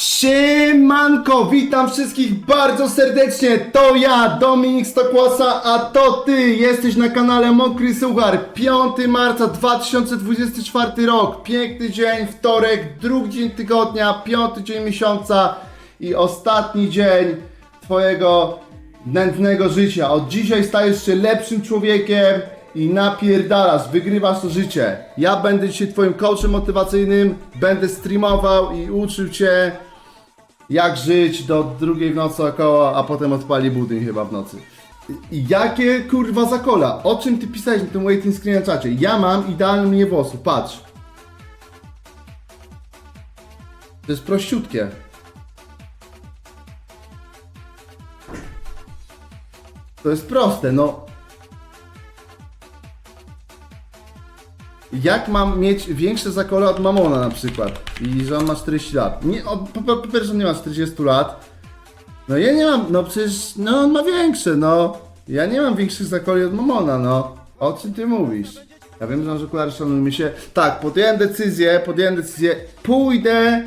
Siemanko, witam wszystkich bardzo serdecznie, to ja, Dominik Stokłosa, a to ty jesteś na kanale Mokry Suchar, 5 marca 2024 rok, piękny dzień, wtorek, drugi dzień tygodnia, piąty dzień miesiąca i ostatni dzień twojego nędznego życia. Od dzisiaj stajesz się lepszym człowiekiem i napierdalasz, wygrywasz to życie. Ja będę dzisiaj twoim coachem motywacyjnym, będę streamował i uczył cię jak żyć do drugiej w nocy około, a potem odpali budyń chyba w nocy. I jakie kurwa zakola? O czym ty pisałeś na tym waiting screen na czacie? Ja mam idealną linię włosów, patrz. To jest prościutkie. To jest proste, no. Jak mam mieć większe zakole od Mamona na przykład? I że on ma 40 lat. Nie, o, po, po, po pierwsze nie ma 40 lat. No ja nie mam, no przecież, no on ma większe, no. Ja nie mam większych zakoli od Mamona, no. O czym ty mówisz? Ja wiem, że masz okulary, szanujmy się. Tak, podjąłem decyzję, podjąłem decyzję. Pójdę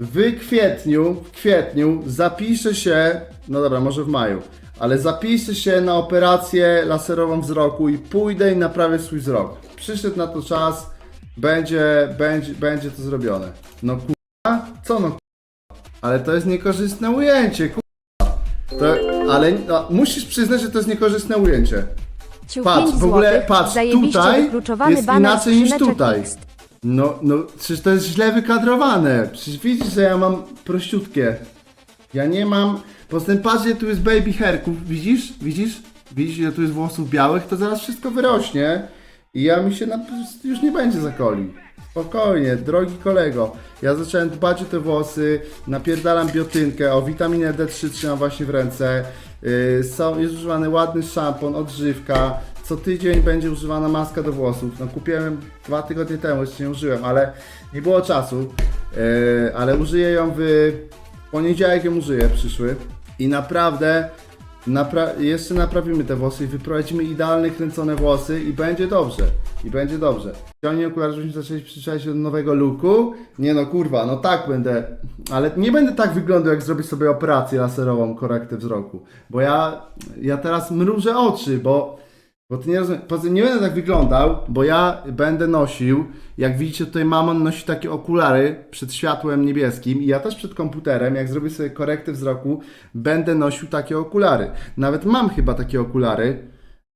w kwietniu, w kwietniu zapiszę się, no dobra, może w maju, ale zapiszę się na operację laserową wzroku i pójdę i naprawię swój wzrok. Przyszedł na to czas, będzie, będzie, będzie to zrobione. No kurwa, co no kurwa? Ale to jest niekorzystne ujęcie, kurwa. To, ale no, musisz przyznać, że to jest niekorzystne ujęcie. Patrz, w ogóle, patrz, tutaj jest inaczej niż tutaj. No, no, przecież to jest źle wykadrowane. Przecież widzisz, że ja mam prościutkie. Ja nie mam... Poza tym patrz, tu jest baby hairków, widzisz? Widzisz? Widzisz, że tu jest włosów białych, to zaraz wszystko wyrośnie i ja mi się na... już nie będzie zakoli. Spokojnie, drogi kolego. Ja zacząłem dbać o te włosy, napierdalam biotynkę, o witaminę D3 trzymam właśnie w ręce. Yy, są, jest używany ładny szampon, odżywka. Co tydzień będzie używana maska do włosów. No kupiłem dwa tygodnie temu, jeszcze nie użyłem, ale nie było czasu. Yy, ale użyję ją w poniedziałek ją użyję przyszły. I naprawdę Napra- jeszcze naprawimy te włosy i wyprowadzimy idealne kręcone włosy i będzie dobrze. I będzie dobrze. Ciągnij okular, żebyśmy zaczęli przyzwyczaić się do nowego looku. Nie no kurwa, no tak będę. Ale nie będę tak wyglądał jak zrobić sobie operację laserową, korektę wzroku. Bo ja, ja teraz mrużę oczy, bo bo ty nie rozumiesz, poza tym nie będę tak wyglądał, bo ja będę nosił, jak widzicie tutaj mamon nosi takie okulary przed światłem niebieskim i ja też przed komputerem, jak zrobię sobie korektę wzroku, będę nosił takie okulary. Nawet mam chyba takie okulary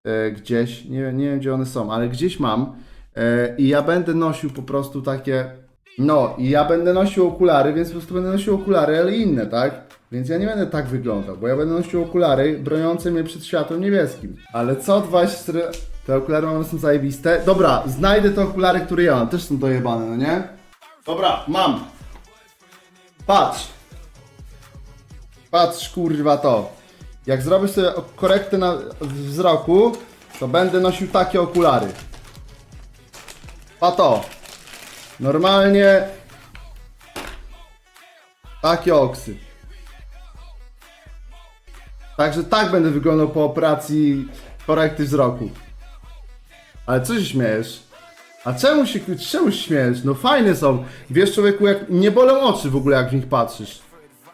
e, gdzieś, nie, nie wiem gdzie one są, ale gdzieś mam e, i ja będę nosił po prostu takie, no i ja będę nosił okulary, więc po prostu będę nosił okulary, ale inne, tak? Więc ja nie będę tak wyglądał, bo ja będę nosił okulary broniące mnie przed światłem niebieskim. Ale co 24... Te okulary one są zajebiste. Dobra, znajdę te okulary, które ja mam. Też są dojebane, no nie? Dobra, mam. Patrz. Patrz, kurwa to. Jak zrobię sobie korektę na wzroku, to będę nosił takie okulary. A to. Normalnie takie oksy. Także tak będę wyglądał po operacji korekty wzroku. Ale co się śmiejesz? A czemu się, czemu się śmiejesz? No fajne są. Wiesz człowieku, jak nie bolą oczy w ogóle jak w nich patrzysz.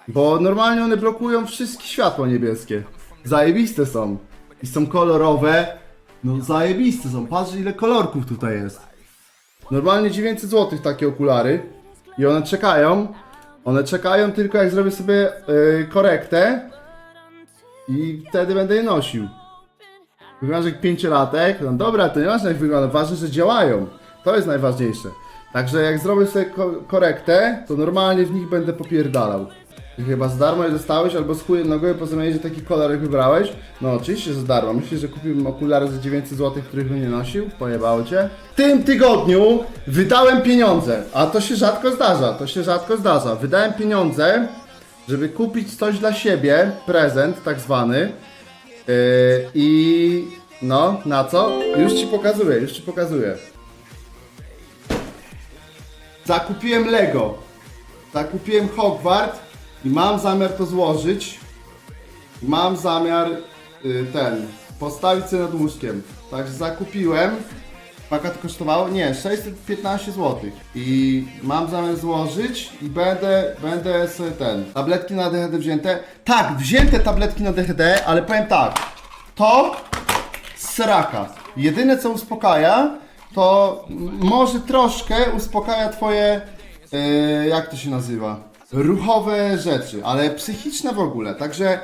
Bo normalnie one blokują wszystkie światła niebieskie. Zajebiste są. I są kolorowe. No zajebiste są. Patrz ile kolorków tutaj jest. Normalnie 900 zł takie okulary. I one czekają. One czekają tylko jak zrobię sobie yy, korektę. I wtedy będę je nosił. Wyglądasz jak pięciolatek. No dobra, to nie ważne jak wygląda, ważne, że działają. To jest najważniejsze. Także jak zrobię sobie ko korektę, to normalnie w nich będę popierdalał. Chyba za darmo je dostałeś, albo z chujem nogą pozamienić, że taki kolor jak wybrałeś? No oczywiście, za darmo. Myślisz, że kupiłem okulary za 900 zł, których bym nie nosił? Pojebało cię? W tym tygodniu wydałem pieniądze, a to się rzadko zdarza, to się rzadko zdarza. Wydałem pieniądze, żeby kupić coś dla siebie, prezent tak zwany. Yy, I no, na co? Już ci pokazuję, już ci pokazuję. Zakupiłem Lego. Zakupiłem Hogwart i mam zamiar to złożyć. Mam zamiar y, ten postawić sobie nad łóżkiem. Także zakupiłem Pakat kosztowało? Nie, 615 zł. I mam zamiar złożyć i będę, będę sobie ten, tabletki na DHD wzięte. Tak, wzięte tabletki na DHD, ale powiem tak, to sraka. Jedyne co uspokaja, to może troszkę uspokaja twoje, e, jak to się nazywa, ruchowe rzeczy, ale psychiczne w ogóle. Także e,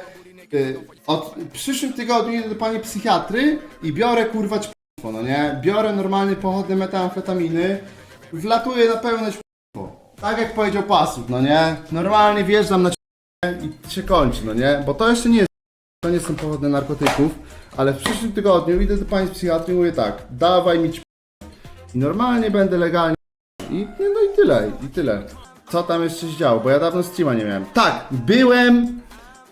od w przyszłym tygodniu idę do pani psychiatry i biorę kurwa no nie? Biorę normalny pochodny metamfetaminy, wlatuję na pełne. Tak jak powiedział Pasut, no nie? Normalnie wjeżdżam na i się kończy, no nie? Bo to jeszcze nie jest to nie są pochodne narkotyków, ale w przyszłym tygodniu idę do pani psychiatry i mówię tak, dawaj mi. I normalnie będę legalnie i no i tyle, i tyle. Co tam jeszcze się działo, bo ja dawno streama nie miałem. Tak, byłem...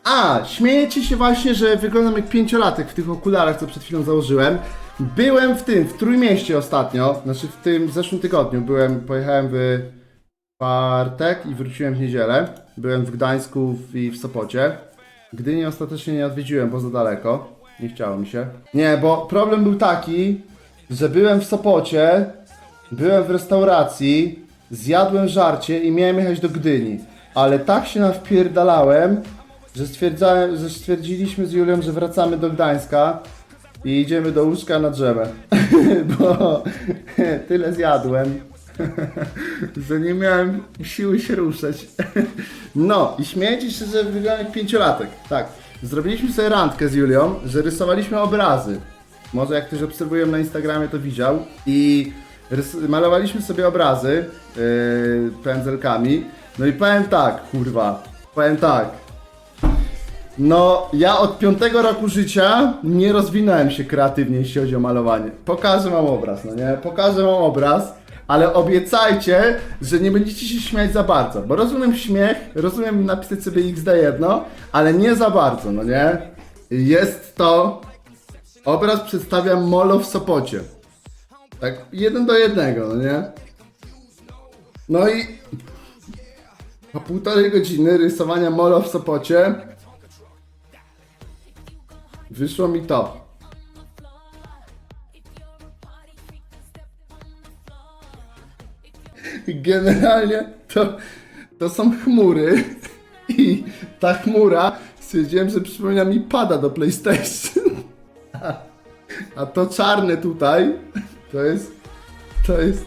A, śmiejecie się właśnie, że wyglądam jak pięciolatek w tych okularach, co przed chwilą założyłem. Byłem w tym, w Trójmieście ostatnio, znaczy w tym w zeszłym tygodniu byłem, pojechałem w czwartek i wróciłem w niedzielę. Byłem w Gdańsku i w Sopocie. Gdyni ostatecznie nie odwiedziłem, bo za daleko. Nie chciało mi się. Nie, bo problem był taki, że byłem w Sopocie, byłem w restauracji, zjadłem żarcie i miałem jechać do Gdyni. Ale tak się nawpierdalałem, że, stwierdzałem, że stwierdziliśmy z Julią, że wracamy do Gdańska i idziemy do łóżka na drzewę. bo tyle zjadłem. że nie miałem siły się ruszać. No i śmiejecie się, że wyglądam jak pięciolatek. Tak. Zrobiliśmy sobie randkę z Julią, że rysowaliśmy obrazy. Może jak ktoś obserwuje na Instagramie to widział. I malowaliśmy sobie obrazy yy, pędzelkami. No i powiem tak, kurwa. Powiem tak. No, ja od piątego roku życia nie rozwinąłem się kreatywnie, jeśli chodzi o malowanie. Pokażę wam obraz, no nie? Pokażę wam obraz, ale obiecajcie, że nie będziecie się śmiać za bardzo, bo rozumiem śmiech, rozumiem napisać sobie XD1, ale nie za bardzo, no nie? Jest to... Obraz przedstawia molo w Sopocie. Tak, jeden do jednego, no nie? No i po półtorej godziny rysowania molo w Sopocie wyszło mi to. Generalnie to, to są chmury i ta chmura stwierdziłem, że przypomina mi pada do PlayStation. A to czarne tutaj to jest to jest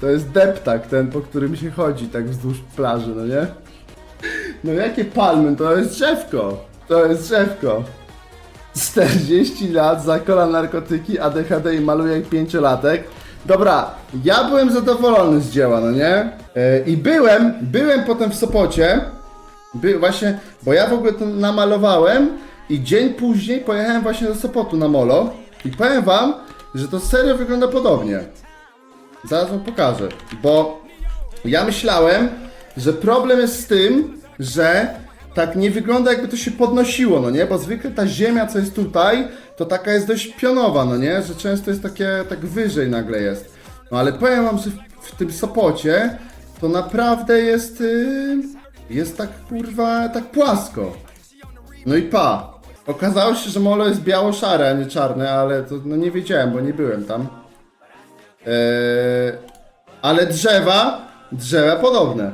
to jest deptak ten, po którym się chodzi tak wzdłuż plaży, no nie? No jakie palmy? To jest drzewko. To jest drzewko. 40 lat, zakola narkotyki, ADHD i maluje jak pięciolatek. Dobra, ja byłem zadowolony z dzieła, no nie? E, I byłem, byłem potem w Sopocie, by, właśnie, bo ja w ogóle to namalowałem i dzień później pojechałem właśnie do Sopotu na molo i powiem wam, że to serio wygląda podobnie. Zaraz wam pokażę, bo ja myślałem, że problem jest z tym, że tak nie wygląda jakby to się podnosiło, no nie? Bo zwykle ta ziemia, co jest tutaj, to taka jest dość pionowa, no nie? Że często jest takie, tak wyżej nagle jest. No ale powiem wam, że w, w tym Sopocie to naprawdę jest, yy, jest tak kurwa, tak płasko. No i pa. Okazało się, że molo jest biało-szare, a nie czarne, ale to no nie wiedziałem, bo nie byłem tam. Eee, ale drzewa, drzewa podobne.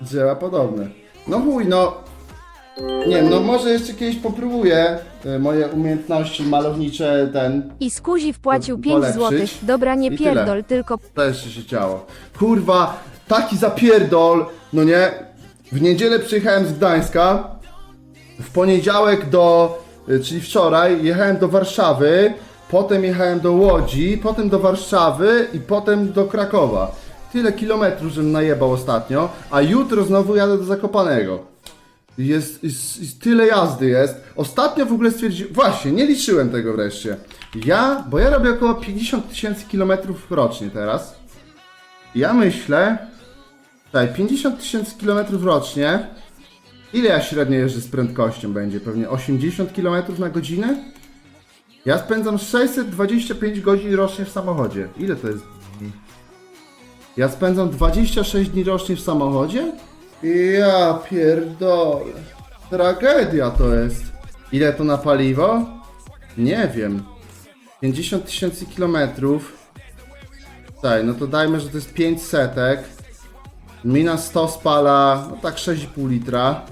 Drzewa podobne. No chuj, no. Nie wiem, no może jeszcze kiedyś popróbuję e, moje umiejętności malownicze, ten, I Skuzi wpłacił Po- 5 polepszyć. złotych. Dobra, nie I tyle. pierdol, tylko to jeszcze się działo. Kurwa, taki zapierdol, no nie? W niedzielę przyjechałem z Gdańska, w poniedziałek do, y, czyli wczoraj, jechałem do Warszawy, potem jechałem do Łodzi, potem do Warszawy i potem do Krakowa. Tyle kilometrów, żebym najebał ostatnio, a jutro znowu jadę do Zakopanego. Jest, jest, jest tyle jazdy jest. Ostatnio w ogóle stwierdziłem, właśnie, nie liczyłem tego wreszcie. Ja, bo ja robię około 50 tysięcy kilometrów rocznie teraz. Ja myślę, tak, 50 tysięcy kilometrów rocznie. Ile ja średnio jeżdżę z prędkością będzie? Pewnie 80 km na godzinę? Ja spędzam 625 godzin rocznie w samochodzie. Ile to jest dni? Ja spędzam 26 dni rocznie w samochodzie? Ja pierdolę. Tragedia to jest. Ile to na paliwo? Nie wiem. 50 tysięcy kilometrów Tak, no to dajmy, że to jest 5 setek. Mina 100 spala, no tak 6,5 litra.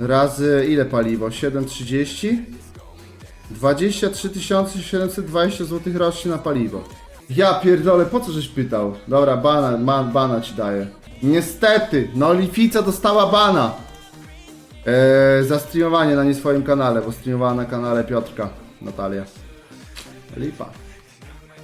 Razy ile paliwo? 7,30? 23 720 zł rocznie na paliwo. Ja pierdolę, po co żeś pytał? Dobra, bana, ma, bana ci daję. Niestety, no Lifica dostała bana. Eee, za streamowanie na nie swoim kanale, bo streamowała na kanale Piotrka, Natalia. Lipa.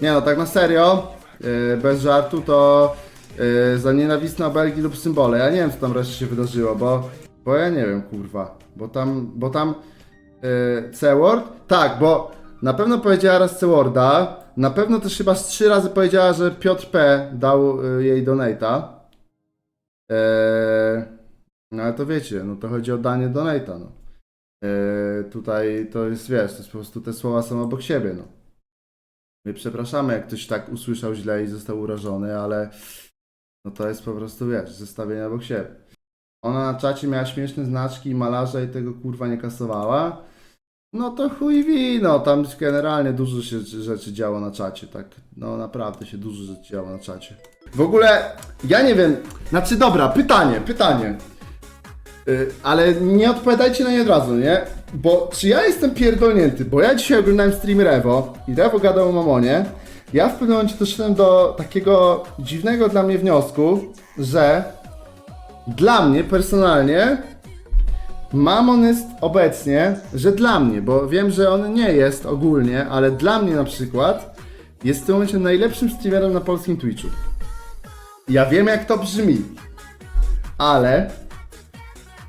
Nie no, tak na serio, yy, bez żartu, to yy, za nienawistne obelgi lub symbole. Ja nie wiem, co tam wreszcie się wydarzyło, bo, bo ja nie wiem, kurwa. Bo tam, bo tam yy, C-Word? Tak, bo na pewno powiedziała raz C-Worda, na pewno też chyba z trzy razy powiedziała, że Piotr P. dał yy, jej donata. Yy, no ale to wiecie, no to chodzi o danie donata, no. Yy, tutaj to jest, wiesz, to jest po prostu te słowa są obok siebie, no. My przepraszamy, jak ktoś tak usłyszał źle i został urażony, ale no to jest po prostu, wiesz, zestawienie obok siebie. Ona na czacie miała śmieszne znaczki i malarza i tego kurwa nie kasowała. No to chuj wino, tam generalnie dużo się rzeczy działo na czacie, tak, no naprawdę się dużo rzeczy działo na czacie. W ogóle, ja nie wiem, znaczy dobra, pytanie, pytanie. Y, ale nie odpowiadajcie na nie od razu, nie? Bo czy ja jestem pierdolnięty? Bo ja dzisiaj oglądałem stream Rewo i Rewo gadał o Mamonie. Ja w pewnym momencie doszedłem do takiego dziwnego dla mnie wniosku, że dla mnie personalnie Mamon jest obecnie, że dla mnie, bo wiem, że on nie jest ogólnie, ale dla mnie na przykład jest w tym momencie najlepszym streamerem na polskim Twitchu. Ja wiem jak to brzmi, ale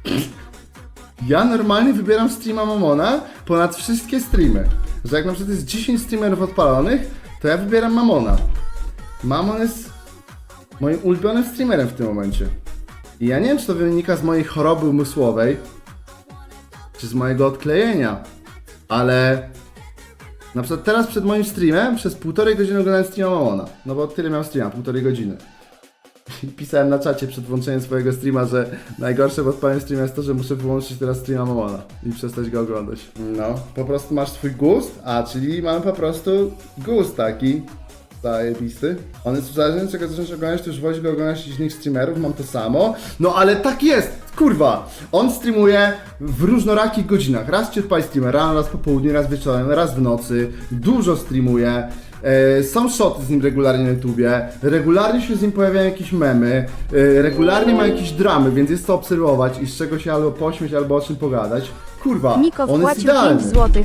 ja normalnie wybieram streama Mamona ponad wszystkie streamy. Że jak na przykład jest 10 streamerów odpalonych, to ja wybieram Mamona. Mamon jest moim ulubionym streamerem w tym momencie. I ja nie wiem, czy to wynika z mojej choroby umysłowej, czy z mojego odklejenia, ale na przykład teraz przed moim streamem przez półtorej godziny oglądałem streama Mamona. No bo tyle miał streama, półtorej godziny. I pisałem na czacie przed włączeniem swojego streama, że najgorsze w odpaleniu streama jest to, że muszę wyłączyć teraz streama Mamona i przestać go oglądać. No, po prostu masz swój gust, a czyli mamy po prostu gust taki zajebisty. On jest uzależniony, czego zacząć oglądać, to już woli go oglądać innych streamerów, mam to samo. No ale tak jest, kurwa! On streamuje w różnorakich godzinach. Raz ci odpali streamer rano, raz po południu, raz wieczorem, raz w nocy. Dużo streamuje. E, Są shoty z nim regularnie na YouTubie, regularnie się z nim pojawiają jakieś memy, e, regularnie ma jakieś dramy, więc jest co obserwować i z czego się albo pośmieć, albo o czym pogadać. Kurwa, Niko on jest wpłacił 5 idealny. złotych.